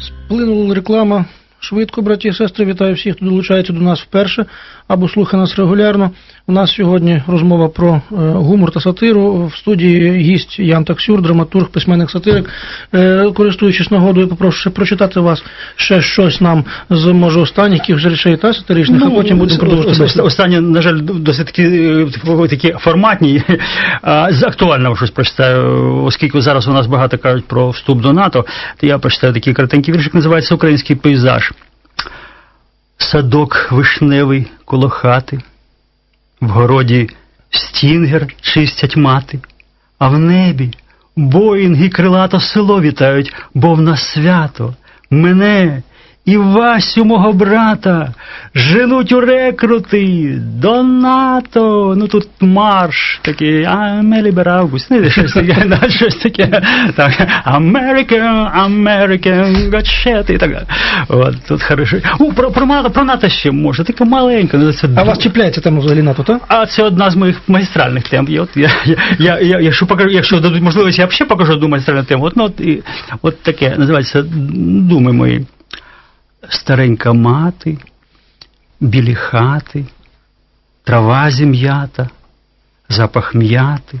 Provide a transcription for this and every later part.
Сплинула реклама. Швидко, браті і сестри, вітаю всіх, хто долучається до нас вперше або слухає нас регулярно. У нас сьогодні розмова про е, гумор та сатиру. В студії гість Ян Таксюр, драматург, письменник сатирик. Е, користуючись нагодою, попрошу ще прочитати вас ще щось нам з може останніх речей та сатиричних, а потім будемо продовжувати. ос- бесіду. Останні, на жаль, досить такі, е, такі форматні. З актуального щось прочитаю, оскільки зараз у нас багато кажуть про вступ до НАТО, то я прочитаю такий коротенький віршик, називається Український пейзаж. Садок вишневий коло хати, в городі стінгер чистять мати, а в небі боїнги крилато село вітають, бо в нас свято. Мене і Васю мого брата женуть у рекрути до НАТО. Ну тут марш такий, Амелі Беравгус, не щось таке, щось таке. Так, American, American, got і так далі. От, тут хорошо. У, про, про, НАТО- про НАТО ще може, таке маленьке. ну, це А вас чіпляється тема взагалі НАТО, так? а це одна з моїх магістральних тем. І от я, я, я, я, якщо покажу, якщо дадуть можливість, я взагалі покажу одну магістральну тему. От, ну, от, і, от таке називається думи мої. Старенька мати, білі хати, трава зім'ята, запах м'яти,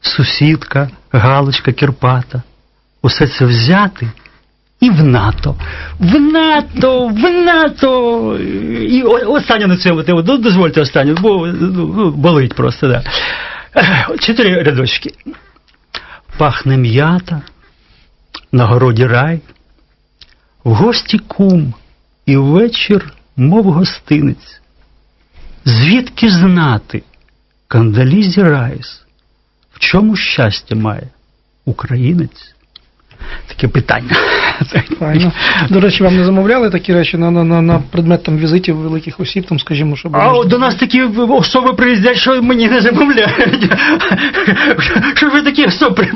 сусідка, галочка кірпата. Усе це взяти і в НАТО. В НАТО, в НАТО. І останнє на цьому тему. Ну, дозвольте останнє, бо ну, болить просто, да. Чотири рядочки. Пахне м'ята, на городі рай, в гості кум, і вечір, мов гостинець. Звідки знати, кандалізі райс, в чому щастя має українець? Таке питання. Файно. До речі, вам не замовляли такі речі на, на, на, на предмет там візитів великих осіб, там, скажімо, щоб. А от до нас такі особи приїздять, що мені не замовляють. Що ви такі особи,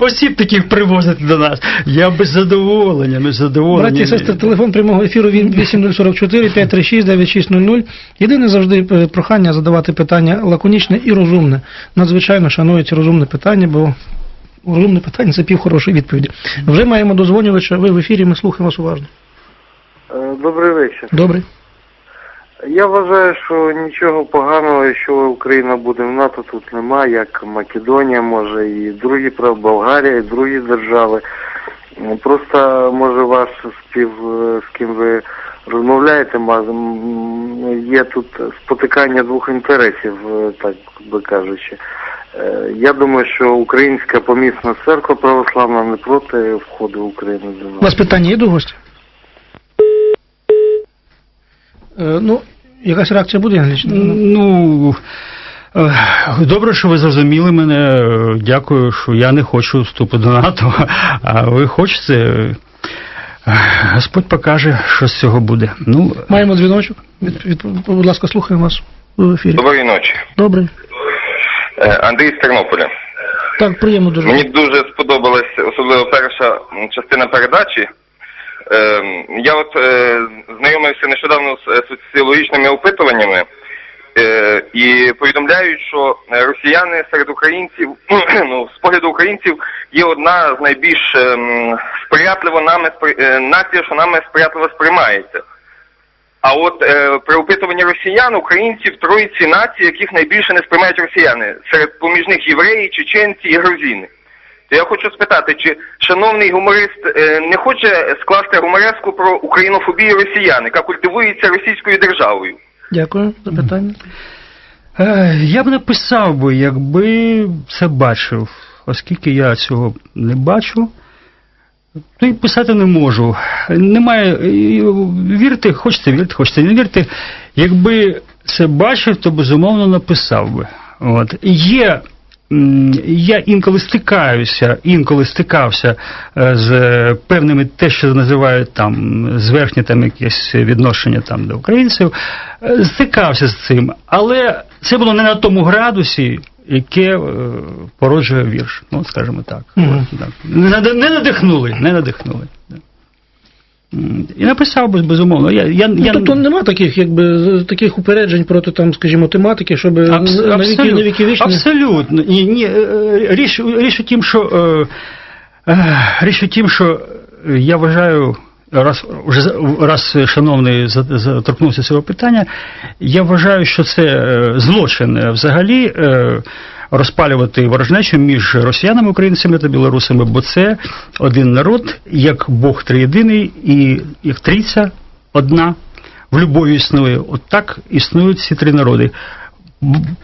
осіб таких привозите до нас? Я без задоволення, без задоволення. Браті і сестри, телефон прямого ефіру 8044 536 9600. Єдине завжди е, прохання задавати питання лаконічне і розумне. Надзвичайно шанується розумне питання, бо розумне питання це пів хорошої відповіді. Вже маємо дозвонювача, ви в ефірі, ми слухаємо вас уважно. Е, Добрий вечір. Добре. Я вважаю, що нічого поганого, якщо Україна буде в НАТО, тут немає, як Македонія, може і другі прав, Болгарія, і другі держави. Просто може ваш спів, е, з ким ви розмовляєте, є тут спотикання двох інтересів, е, так би кажучи. Е, Я думаю, що Українська помісна церква православна не проти входу України до У НАТО. вас питання є до гостя? Е, ну, якась реакція буде англічна? Ну, е, добре, що ви зрозуміли мене. Дякую, що я не хочу вступу до НАТО, а ви хочете. Господь покаже, що з цього буде. Ну, Маємо дзвіночок. Від, від, будь ласка, слухаємо вас в ефірі. Доброї ночі. Добре. Е, Андрій з Тернополя. Так, приємно дуже. Мені дуже сподобалась особливо перша частина передачі. Е, Я от е, знайомився нещодавно з е, соціологічними опитуваннями і повідомляють, що росіяни серед українців, ну, з погляду українців, є одна з найбільш ем, сприятливо нами нація, що нами сприятливо сприймається. А от е, при опитуванні росіян українці в троїці націй, яких найбільше не сприймають росіяни, серед поміж них євреї, чеченці і грузини. То я хочу спитати, чи шановний гуморист е, не хоче скласти гумореску про українофобію росіян, яка культивується російською державою? Дякую за питання. Е, Я б написав би, якби це бачив, оскільки я цього не бачу, то й писати не можу. Немає. Вірте, хочете вірте, хочете не вірте. Якби це бачив, то безумовно написав би. От. Є. Я інколи стикаюся, інколи стикався е, з певними те, що називають там зверхнє там якесь відношення там до українців, Е, стикався з цим, але це було не на тому градусі, яке е, породжує вірш. Ну, скажімо так. Мгм. От, так. Не, не надихнули, не надихнули. І написав би, безумовно. Я, я, Ну, я, тобто нема таких, якби, таких упереджень проти там, скажімо, тематики, щоб Абс- на віки, на віки вічні. Абсолютно. Ні, ні, е, річ, річ у тім, що е, е, річ у тім, що е, я вважаю, раз вже раз шановний за- за- цього питання, я вважаю, що це е, злочин е, взагалі. е, Розпалювати ворожнечу між росіянами, українцями та білорусами, бо це один народ, як Бог триєдиний і як трійця одна в любові існує. От так існують ці три народи.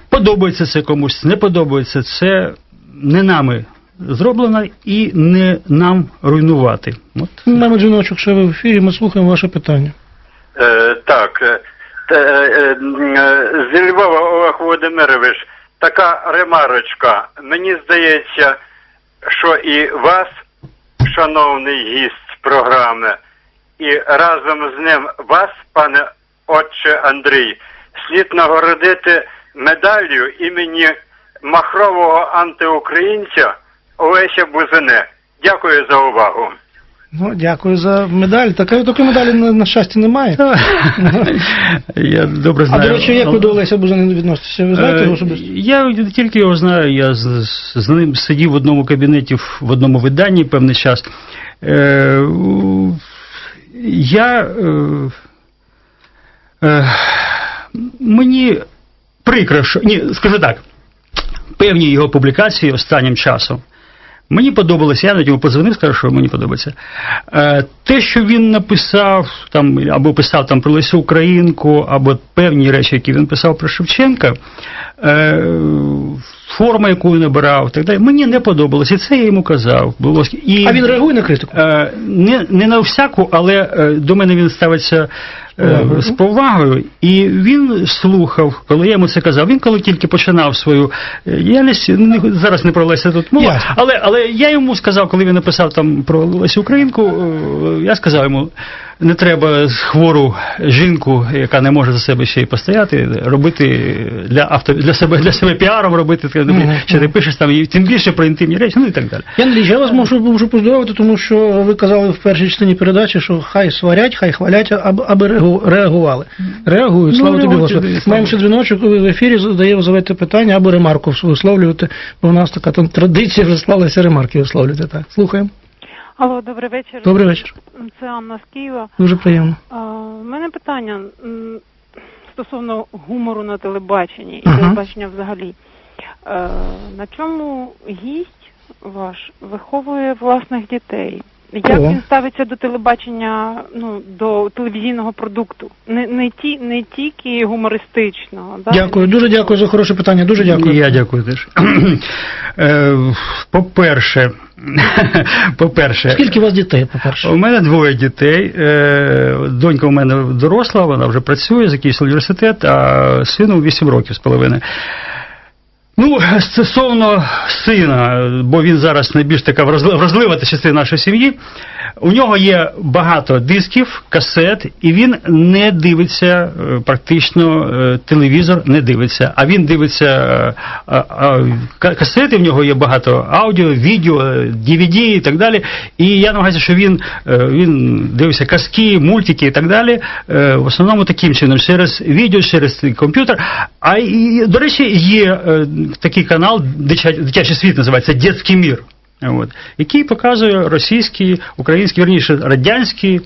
Подобається це комусь, не подобається це не нами зроблено і не нам руйнувати. От. Ми маємо дзвіночок ще ви в ефірі, ми слухаємо ваше питання. Е, так, е, е, е, зі Львова Олег Володимирович, така ремарочка. Мені здається, що і вас, шановний гість програми, і разом з ним вас, пане отче Андрій, слід нагородити медаллю імені махрового антиукраїнця Олеся Бузине. Дякую за увагу. Ну, дякую за медаль. Такої, такої медалі, на, на щастя, немає. Я добре А знаю. до речі, як ви до Олеся Бузини відноситеся? Ви знаєте його Е, особисто? Я тільки його знаю, я з, з- ним сидів в одному кабінеті в в одному виданні певний час. Е, я е, е, мені прикро, що ні, скажу так, певні його публікації останнім часом. Мені подобалося, я навіть йому подзвонив, сказав, що мені подобається. Е, те, що він написав там, або писав там про Лесю Українку, або певні речі, які він писав про Шевченка, е, форма, яку він обирав, так далі, мені не подобалося. І це я йому казав. Було... І, А він реагує на критику? Е, не, не на всяку, але до мене він ставиться. З повагою, і він слухав, коли я йому це казав. Він коли тільки починав свою е, діяльність, не- зараз не про Леся тут мова, Ясно. але, але я йому сказав, коли він написав там про Лесю Українку, е, я сказав йому. Не треба хвору жінку, яка не може за себе ще й постояти, робити для авто для себе для себе піаром робити, ти, Мгм. що ти пишеш там і тим більше про інтимні речі, ну і так далі. Ілліч, я вас можу, можу поздоровити, тому що ви казали в першій частині передачі, що хай сварять, хай хвалять, аби, аби реагували. Реагують, Ну, слава тобі, реагують, Господи. Маємо ще дзвіночок в ефірі, задає задавайте питання або ремарку висловлювати, бо в нас така там традиція вже склалася ремарки висловлювати. Так, слухаємо. Алло, добрий вечір. Добрий вечір. Це Анна з Києва. Дуже приємно. У мене питання стосовно гумору на телебаченні і Ага. телебачення взагалі. Е, На чому гість ваш виховує власних дітей? Як він ставиться до телебачення, ну до телевізійного продукту? Не, не ті, не тільки гумористичного. Да? Дякую, дуже дякую за хороше питання. Дуже дякую. Я дякую теж. Е, По-перше, по-перше, Скільки у вас дітей, по-перше? у мене двоє дітей. Е, Донька у мене доросла, вона вже працює, закінчила університет, а сину 8 років з половиною. Ну, стосовно сина, бо він зараз найбільш така вразли- вразлива частина нашої сім'ї. У нього є багато дисків, касет, і він не дивиться е, практично е, телевізор, не дивиться. А він дивиться е, касети, в нього є багато аудіо, відео, DVD і так далі. І я намагаюся, що він, він дивиться казки, мультики і так далі. В основному таким чином, через відео, через комп'ютер. А і, до речі, є такий канал, дитя- дитячий світ називається Дєтський мір. От, який показує російські, українські, верніше, радянські,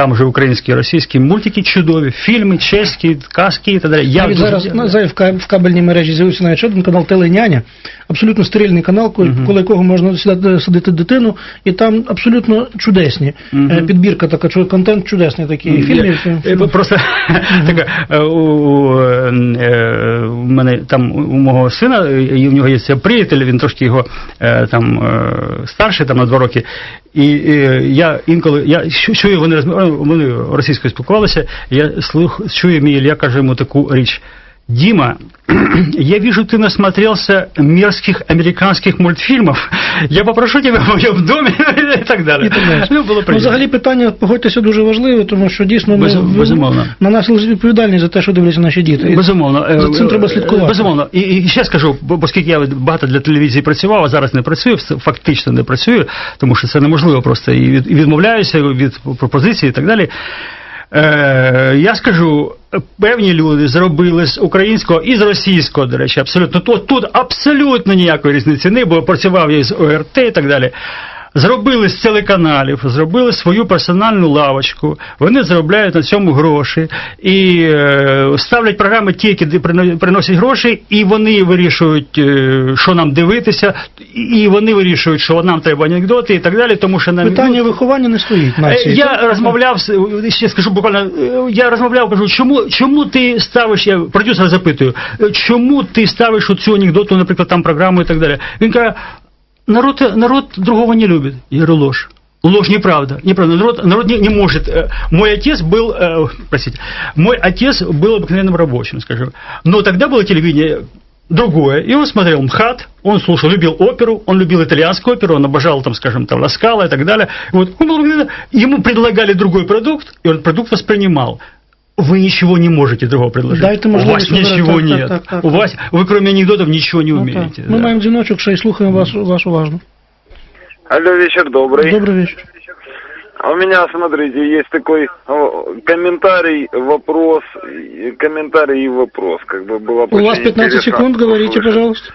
там вже українські, російські мультики чудові, фільми, чеські, казки і так далі. Я Навіть дуже- зараз на- зараз в кабельній мережі з'явився навіть один канал Теленяня, абсолютно стерильний канал, коли, Мгм. коло якого можна садити дитину, і там абсолютно чудесні. Мгм. Е, Підбірка така, контент чудесний такий. Я- Фільмів. е, Просто така, е, у, у, е, у мене там у мого сина, і в нього є приятель, він трошки його там старший, там на два роки. І і я інколи я чу- чую, вони вони російською спілкувалися. Я слух чую, мій Ілля каже йому таку річ. Дима, я вижу, ты насмотрелся мерзких американских мультфильмов. Я попрошу тебя в моем доме и так далее. І так далі. Ну, було Ну, взагалі питання, погодьтеся, дуже важливе, тому що дійсно ми, безумовно. на нас лежить відповідальність за те, що дивляться наші діти. Безумовно. За цим треба е, слідкувати. Безумовно. І, і ще скажу, оскільки я багато для телевізії працював, а зараз не працюю, фактично не працюю, тому що це неможливо просто і, відмовляюся від пропозицій і так далі. Е, я скажу, певні люди зробили з українського і з російського, до речі, абсолютно тут, тут абсолютно ніякої різниці не було. Працював я з ОРТ і так далі. Зробили з телеканалів, зробили свою персональну лавочку, вони заробляють на цьому гроші і е, ставлять програми ті, які прино- приносять гроші, і вони вирішують, е, що нам дивитися, і вони вирішують, що нам треба анекдоти і так далі, тому що нам Питання виховання не стоїть Е, нації. Я розмовляв ще скажу буквально. Я розмовляв, кажу, чому, чому ти ставиш, я продюсера запитую, чому ти ставиш оцю анекдоту, наприклад, там програму і так далі. Він каже, народ, народ другого не любит. Я говорю, ложь. Ложь, неправда, неправда. Народ, народ не, не может. Э, Мой отец был, э, простите, мой отец был обыкновенным рабочим, скажем. Но тогда было телевидение другое. И он смотрел МХАТ, он слушал, любил оперу, он любил итальянскую оперу, он обожал, там, скажем, там, Ласкала и так далее. И вот ему предлагали другой продукт, и он продукт воспринимал Вы ничего не можете другого предложить. Дайте У можливість вас ничего вибирати. Так, нет. так, так, У так. вас, вы кроме анекдотов ничего не Ну, умеете. так. Ми да. маємо дзвіночок, ще й слухаємо вас, вас уважно. Алло, вечер добрый. Добрий вечір. А У меня, смотрите, есть такой о, комментарий, вопрос, и- комментарий и вопрос, как бы было бы У вас очень 15 интересно секунд, говорите, услышать. пожалуйста.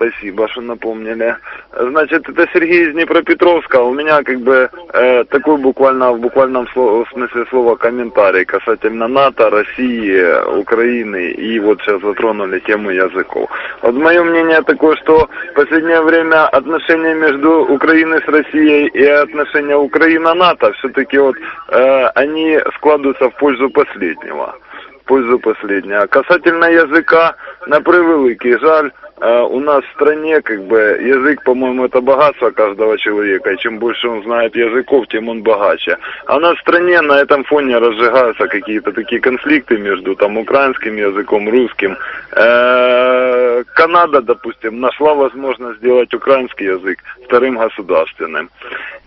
Спасибо, что напомнили. Значит, это Сергей из Днепропетровска. У меня как бы э, такой буквально в буквальном сло- в смысле слова комментарий касательно НАТО, России, Украины и вот сейчас затронули тему языков. Вот мое мнение такое, что в последнее время отношения между Украиной с Россией и отношения Украина-НАТО все-таки вот э, они складываются в пользу последнего в пользу последнего. А Касательно языка, на превеликий жаль, э, у нас в стране как бы язык, по-моему, это богатство каждого человека, и чем больше он знает языков, тем он богаче. А у нас в стране на этом фоне разжигаются какие-то такие конфликты между там украинским языком, русским. Э, Канада, допустим, нашла возможность сделать украинский язык вторым государственным.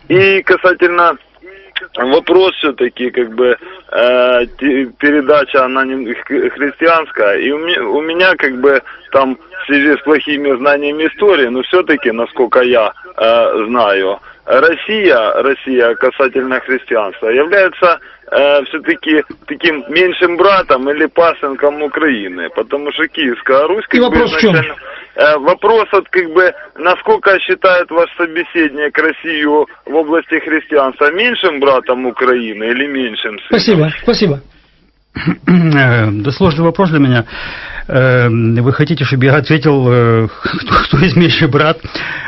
И касательно вопрос все-таки как бы э, передача она не христианская и у меня, у меня как бы там в связи с плохими знаниями истории но все-таки насколько я э, знаю Россия Россия касательно христианства является э, все-таки таким меньшим братом или пасынком Украины потому что Киевская Русь И вопрос в чем? Э, Вопрос вот как бы, насколько считает ваш собеседник Россию в области христианства меньшим братом Украины или меньшим сыном? Спасибо, спасибо. Э, Да сложный вопрос для меня. Э, Вы хотите, чтобы я ответил, кто, кто из меньший брат?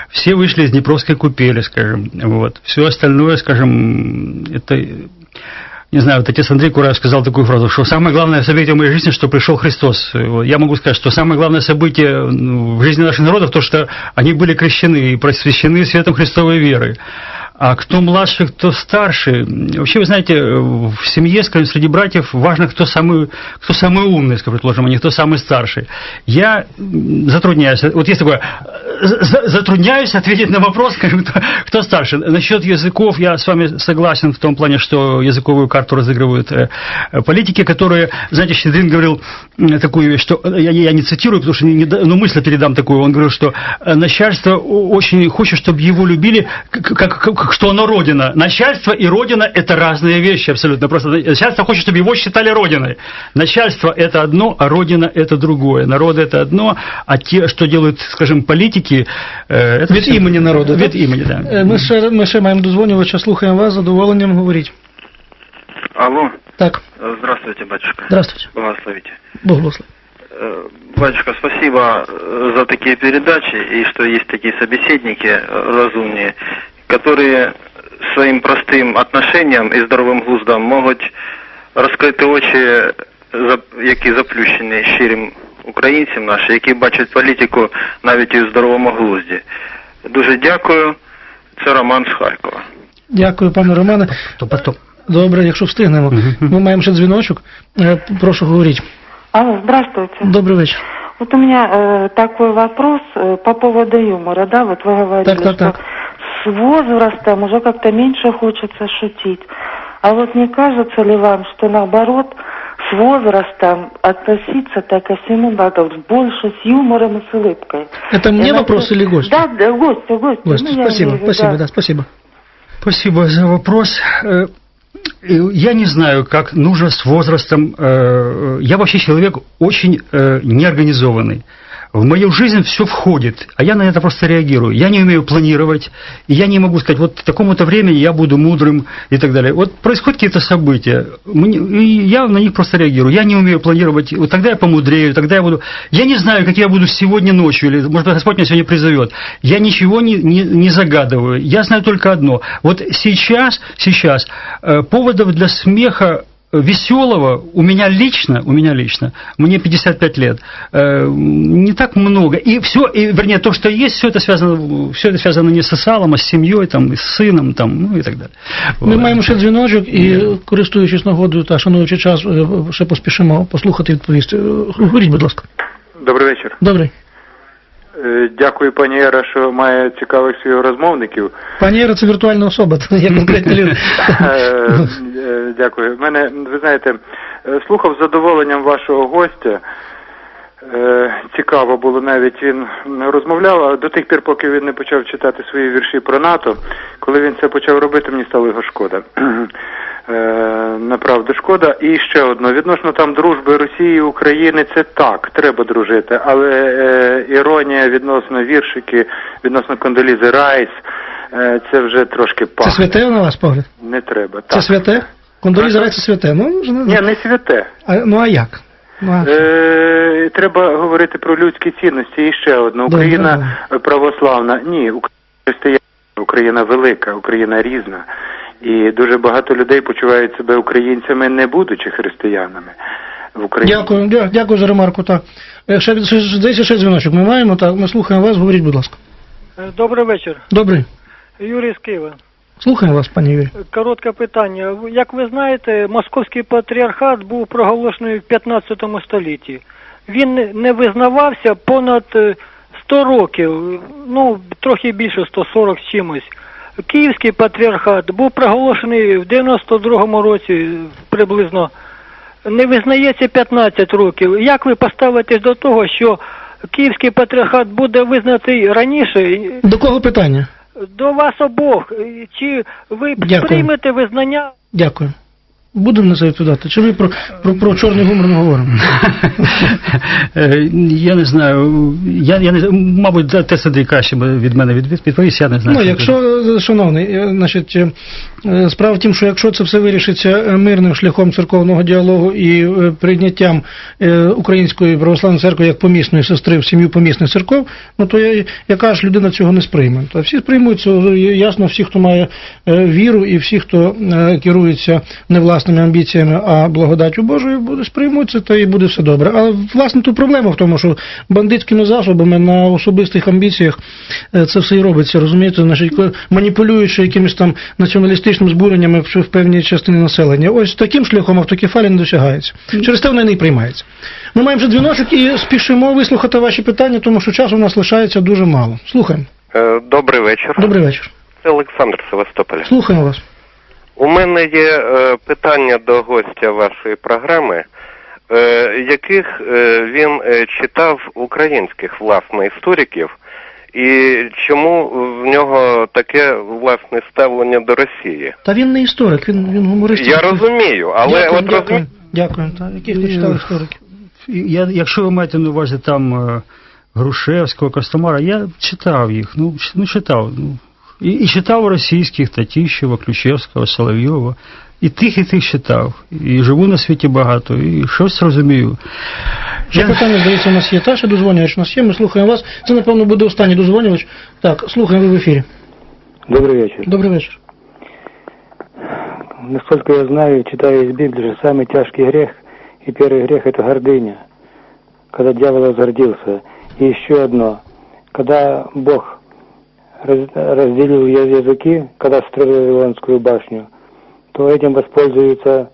Все вышли из Днепровской купели, скажем. Вот. Все остальное, скажем, это... Не знаю, вот отец Андрей Кураев сказал такую фразу, что самое главное событие в моей жизни, что пришел Христос. Я могу сказать, что самое главное событие в жизни наших народов, то, что они были крещены и просвещены светом Христовой веры. А кто младший, кто старше. Вообще, вы знаете, в семье, скажем, среди братьев важно, кто самый, кто самый умный, скажем, предположим, а не кто самый старший. Я затрудняюсь, вот есть такое, за- затрудняюсь ответить на вопрос, скажем, кто, кто старше. Насчет языков я с вами согласен в том плане, что языковую карту разыгрывают э, политики, которые, знаете, Щедрин говорил такую вещь, что, э, я, я не цитирую, потому что не, но мысль передам такую, он говорил, что э, начальство очень хочет, чтобы его любили, как- как- что оно родина. Начальство и родина – это разные вещи абсолютно. Просто начальство хочет, чтобы его считали родиной. Начальство – это одно, а родина – это другое. Народ – это одно, а те, что делают, скажем, политики, э, это Від всё- імені народу, Від так? імені, да. Е, Ми ще, ми ще маємо дозвонювача, слухаємо вас, з задоволенням говоріть. Алло, Так, здравствуйте, батюшка. здравствуйте. Благословите. Бог благословить. Э, Батюшка, спасибо э, за такие передачи и что есть такие собеседники э, разумные, которые своим простым отношением і здоровим глуздом можуть розкрити очі, за- які заплющені щирим українцям нашим, які бачать політику навіть і в здоровому глузді. Дуже дякую. Це Роман з Харкова. Дякую, пане Романе. То потом. Добре, якщо встигнемо. Мгм. Ми маємо ще дзвіночок. Е, Прошу говоріть. Алло, здравствуйте. Добрий вечір. Вот у меня э, такой вопрос э, по поводу юмора, да, вот вы говорили, Так, так, что так. С возрастом уже как-то меньше хочется шутить. А вот не кажется ли вам, что наоборот с возрастом относиться так ко всему надо больше с юмором и с улыбкой? Это мне И вопрос на- или гостю? Да, да, гостю, гостю. Гость, Ну, спасибо, имею спасибо, да. да, спасибо. Спасибо за вопрос. Э, э, Я не знаю, как нужно с возрастом. э, Я вообще человек очень неорганизованный. В мою жизнь все входит, а я на это просто реагирую. Я не умею планировать, и я не могу сказать, вот к такому-то времени я буду мудрым и так далее. Вот происходят какие-то события, и я на них просто реагирую. Я не умею планировать, вот тогда я помудрею, тогда я буду... Я не знаю, как я буду сегодня ночью, или, может быть, Господь меня сегодня призовет. Я ничего не, не, не загадываю. Я знаю только одно. Вот сейчас, сейчас э, поводов для смеха веселого у меня лично, у меня лично, мне 55 лет, э, не так много. И все, и, вернее, то, что есть, все это связано, все это связано не с Исалом, а с семьей, там, и с сыном, там, ну и так далі. Ми Вот. маємо ще дзвіночок і, користуючись нагодою та шануючи час, е, ще поспішимо послухати і відповісти. Е, Говоріть, будь ласка. Добрий вечір. Добре. Е, Дякую, пані Ера, що має цікавих співрозмовників. Пані Іра, це віртуальна особа, конкретні люди. Е, е, Дякую. Мене, ви знаєте, слухав з задоволенням вашого гостя. Цікаво було навіть він розмовляв, а до тих пір, поки він не почав читати свої вірші про НАТО. Коли він це почав робити, мені стало його шкода. Е, Направду шкода. І ще одно. Відносно там дружби Росії і України, це так, треба дружити. Але е, іронія відносно віршики, відносно Кондолізи Райс, е, це вже трошки Це святе на вас погляд? Не треба. Це святе? Кондоліза Рай це святе. Ну, вже не Ні, не святе. А, ну а як? Ну. Е, треба говорити про людські цінності. І ще. Добре, Україна православна. Ні, Україна християнська, Україна велика, Україна різна. І дуже багато людей почувають себе українцями, не будучи християнами в Україні. Дякую, дя- дякую за ремарку. Так. Е, Ще, ще, здається, ще дзвіночок ми маємо. Так, ми слухаємо вас, говоріть, будь ласка. Добрий вечір. Добрий. Юрій з Києва. Слухаємо вас, пані Юрій. Коротке питання. Як ви знаєте, московський патріархат був проголошений в 15 столітті. Він не- не визнавався понад е, 100 років, ну трохи більше 140 з чимось. Київський патріархат був проголошений в 92-му році приблизно. Не визнається 15 років. Як ви поставитесь до того, що Київський патріархат буде визнатий раніше? До кого питання? До вас обох. Чи ви Дякую. приймете визнання? Дякую. Будемо на це відповідати. Чи ми про, про, про чорний гумор не говоримо? Е, Я не знаю, я, я не, мабуть, те сиди краще від мене від, відповість, я не знаю. Ну, якщо, шановний, е, значить, е, справа в тім, що якщо це все вирішиться мирним шляхом церковного діалогу і прийняттям Української православної церкви як помісної сестри в сім'ю помісних церков, ну то я, яка ж людина цього не сприйме. Та всі сприймуть це е, ясно, всі, хто має віру, і всі, хто керується не власними амбіціями, а благодаттю Божою, буде сприймуть це, та і буде все добре. Але власне тут проблема в тому, що бандитськими засобами на особистих амбіціях е, це все і робиться, розумієте, значить, маніпулюючи якимись там націоналістичними збуреннями в певній частині населення. Ось таким шляхом автокефалія не досягається. Через те вона не приймається. Ми маємо вже дзвіночок і спішимо вислухати ваші питання, тому що часу у нас лишається дуже мало. Слухаємо. Е, Добрий вечір. Добрий вечір. Це Олександр Севастополя. Слухаємо вас. У мене є е, питання до гостя вашої програми, е, яких е, він е, читав українських власне істориків, і чому в нього таке власне ставлення до Росії? Та він не історик, він, він гуморист. Я розумію, але дякую, от дякую, розумі... дякую. Та, яких ви читали істориків? Я, якщо ви маєте на увазі там Грушевського, Костомара, я читав їх, ну, ну читав. Ну, і, і читав російських Татіщева, Ключевського, Соловйова. І тих, і тих читав. І живу на світі багато, і щось розумію. Ще питання, здається, у нас є. Та ще дозвонювач у нас є, ми слухаємо вас. Це, напевно, буде останній дозвонювач. Так, слухаємо ви в ефірі. Добрый вечер. Добрий вечір. Насколько я знаю, читаю из Библии, что самый тяжкий грех, и первый грех это гордыня, когда дьявол возгордился. И еще одно, когда Бог раз- разделил я- языки, когда строил Вавилонскую башню, то этим воспользуются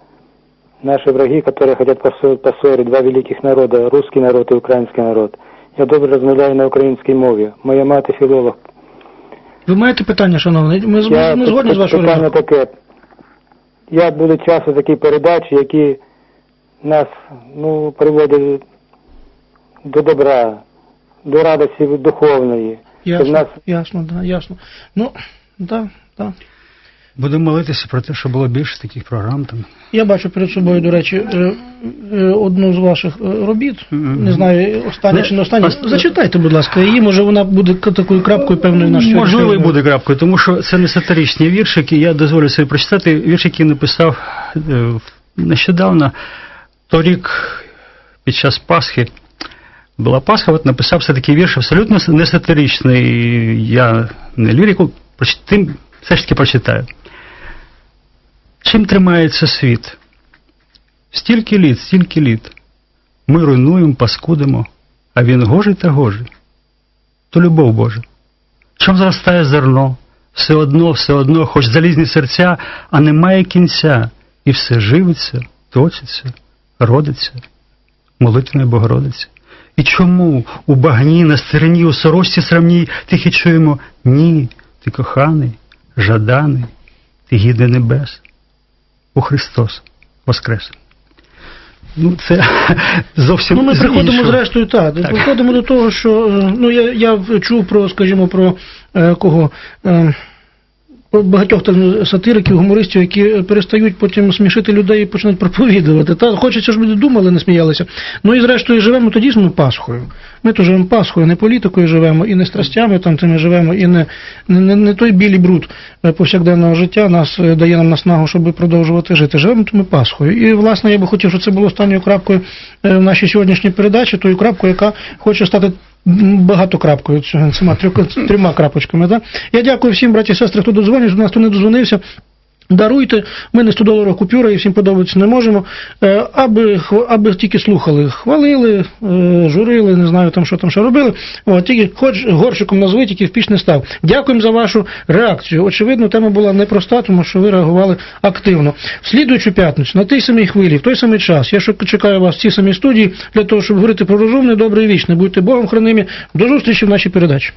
наши враги, которые хотят поссо- поссорить два великих народа, русский народ и украинский народ. Я добре розмовляю на українській мові. Моя мати філолог. Ви маєте питання, шановний? Ми, з- Я ми згодні з вашою питання ремаркою. таке. Я буду часто такі передачі, які нас ну, приводять до добра, до радості духовної. Ясно, нас ясно, да, ясно. Ну, да, да. Будемо молитися про те, щоб було більше таких програм там. Я бачу перед собою, до речі, е, е, одну з ваших е, робіт. Не знаю, остання чи не остання. Зачитайте, будь ласка, її, може вона буде такою крапкою певною в нашій Можливо, і буде крапкою, тому що це не сатиричні віршики. Я дозволю собі прочитати вірш, який написав нещодавно, торік під час Пасхи. Була Пасха, от написав все такий вірш абсолютно не сатиричний. Я не лірику, тим все ж таки прочитаю. Чим тримається світ? Стільки літ, стільки літ. Ми руйнуємо, паскудимо, а він гожий та гожий. То любов Божа. Чом зростає зерно? Все одно, все одно, хоч залізні серця, а немає кінця, і все живиться, точиться, родиться, молитвою Богородиці. І чому у багні, на стерні, у сорочці срамній тихі чуємо ні, ти коханий, жаданий, ти гідний небес. У Христос воскрес. Ну, це зовсім Ну, ми приходимо іншого. зрештою, так, Так. приходимо до того, що е, ну я, я чув про, скажімо, про е, кого. Е, багатьох там сатириків, гумористів, які перестають потім смішити людей і починають проповідувати. Та хочеться, щоб люди думали, не сміялися. Ну і зрештою живемо то дійсно Пасхою. Ми то живемо Пасхою, не політикою живемо, і не страстями там тими живемо, і не, не, не, не той білий бруд е, повсякденного життя нас е, дає нам наснагу, щоб продовжувати жити. Живемо то ми Пасхою. І власне я би хотів, щоб це було останньою крапкою е, в нашій сьогоднішній передачі, тою крапкою, яка хоче стати багатокрапкою, цього, цими трьох- трьома крапочками. Да? Я дякую всім, браті і сестри, хто дозвонився, хто не дозвонився. Даруйте, ми не 100 доларів купюра і всім подобатися не можемо. Е, Аби, аби тільки слухали, хвалили, е, журили, не знаю там, що там ще робили. От, тільки хоч горщиком назви, тільки в піч не став. Дякуємо за вашу реакцію. Очевидно, тема була непроста, тому що ви реагували активно. В слідуючу п'ятницю, на тій самій хвилі, в той самий час, я чекаю вас в цій самій студії для того, щоб говорити про розумне, добре і вічне. Будьте Богом хранимі. До зустрічі в нашій передачі.